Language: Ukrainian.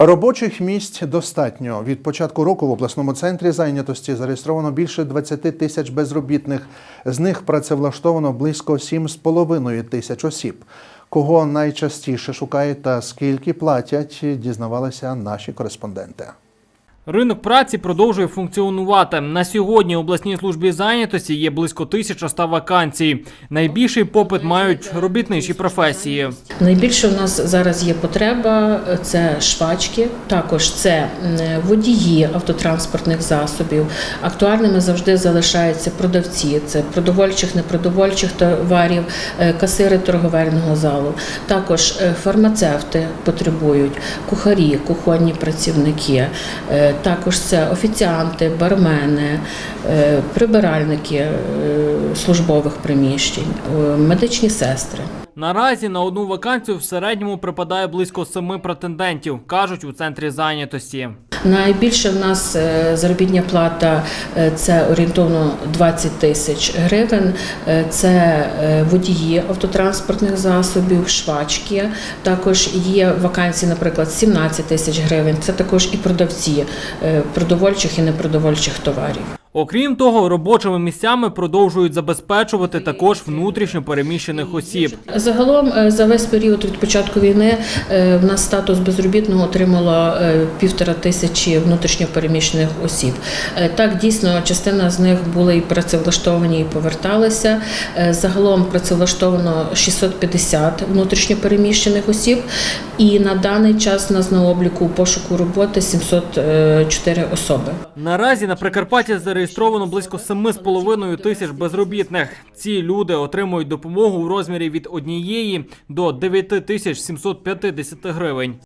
Робочих місць достатньо. Від початку року в обласному центрі зайнятості зареєстровано більше 20 тисяч безробітних. З них працевлаштовано близько 7,5 тисяч осіб. Кого найчастіше шукають та скільки платять, дізнавалися наші кореспонденти. Ринок праці продовжує функціонувати. На сьогодні у обласній службі зайнятості є близько 1100 вакансій. Найбільший попит мають робітничі професії. Найбільше у нас зараз є потреба е, це швачки, також це водії автотранспортних засобів. Актуальними завжди залишаються продавці, це продовольчих, непродовольчих товарів, е, касири торговельного залу. Також е, фармацевти потребують, кухарі, кухонні працівники. Також це офіціанти, бармени, е, прибиральники е, службових приміщень, е, медичні сестри. Наразі на одну вакансію в середньому припадає близько семи претендентів, кажуть у центрі зайнятості. Найбільше в нас е, заробітня плата е, це орієнтовно 20 тисяч гривень. Е, Це водії автотранспортних засобів, швачки. Також є вакансії, наприклад, 17 тисяч гривень. Це також і продавці продовольчих і непродовольчих товарів. Окрім того, робочими місцями продовжують забезпечувати також внутрішньо переміщених осіб. Загалом е, за весь період від початку війни е, в нас статус безробітного отримало е, півтора тисячі внутрішньопереміщених осіб. Е, Так, дійсно, частина з них були і працевлаштовані, і поверталися. Загалом працевлаштовано 650 внутрішньопереміщених осіб, і на даний час у нас на обліку пошуку роботи 704 особи. Наразі на Прикарпатті зареєстровано близько 7,5 тисяч безробітних. Ці люди отримують допомогу у розмірі від 1 до 9 тисяч 750 гривень.